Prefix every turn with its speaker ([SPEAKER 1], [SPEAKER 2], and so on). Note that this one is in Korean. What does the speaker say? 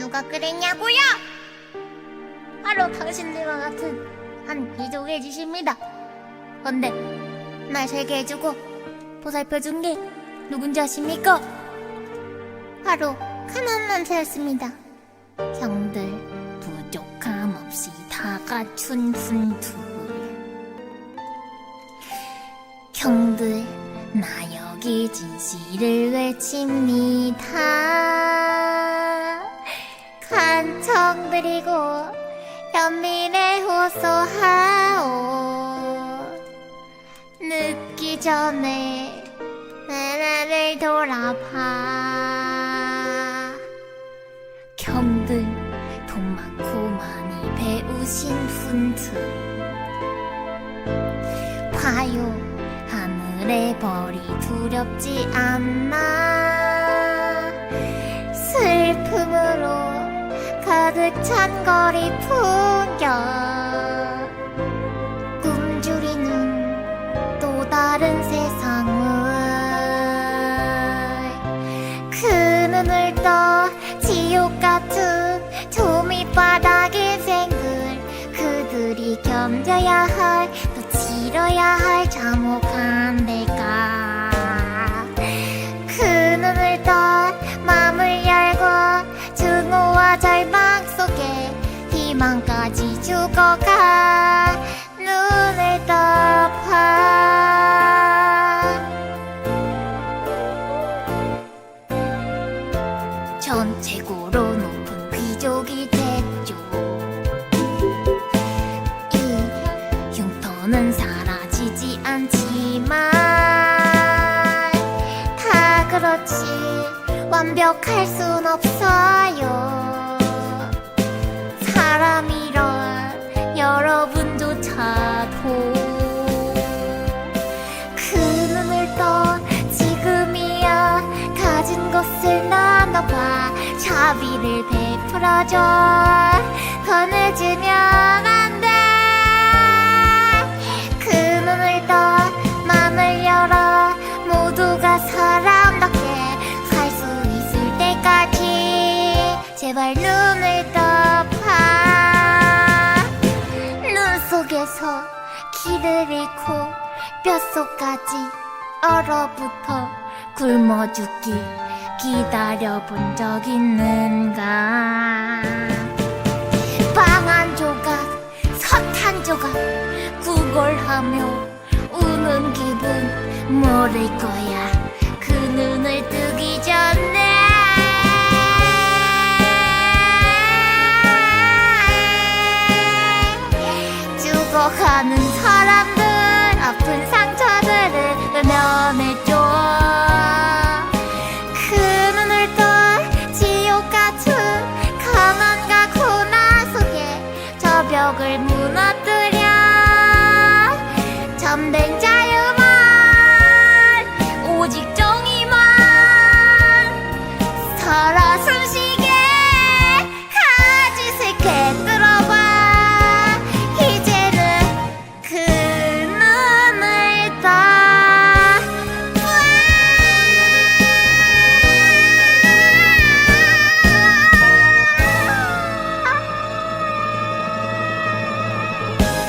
[SPEAKER 1] 누가 그랬냐고요? 바로 당신들과 같은 한 귀족의 짓입니다. 근데 날 살게 해주고 보살펴준 게 누군지 아십니까? 바로 가난한 새였습니다. 형들 부족함 없이 다 갖춘 훈투. 형들 나 여기 진실을 외칩니다. 간청드리고 연민에 호소하오. 늦기 전에 나라를 돌아봐. 형들 돈 많고 많이 배우신 훈트. 봐요 하늘의 벌이 두렵지 않나 가득 찬 거리 풍경 꿈주리는 또 다른 세상을. 그 눈을 떠 지옥 같은 저 밑바닥 인생들 그들이 견뎌야 할 또 치러야 할 참혹한 대가 희망까지 죽어가 눈을 떠봐 전 최고로 높은 귀족이 됐죠. 이 흉터는 사라지지 않지만 다 그렇지. 완벽할 순 없어 풀어줘. 더 늦으면 안 돼. 그 눈을 떠 맘을 열어. 모두가 사람답게 살 수 있을 때까지 제발 눈을 떠봐. 눈 속에서 길을 잃고 뼛속까지 얼어붙어 굶어 죽기 기다려본 적 있는가 모를 거야. 그 눈을 뜨기 전에. 죽어가는 사람들 아픈 상처들을 면해줘. 그 눈을 떠 지옥 같은 가난과 고난 속에 저 벽을 무너뜨려. 전댕 しい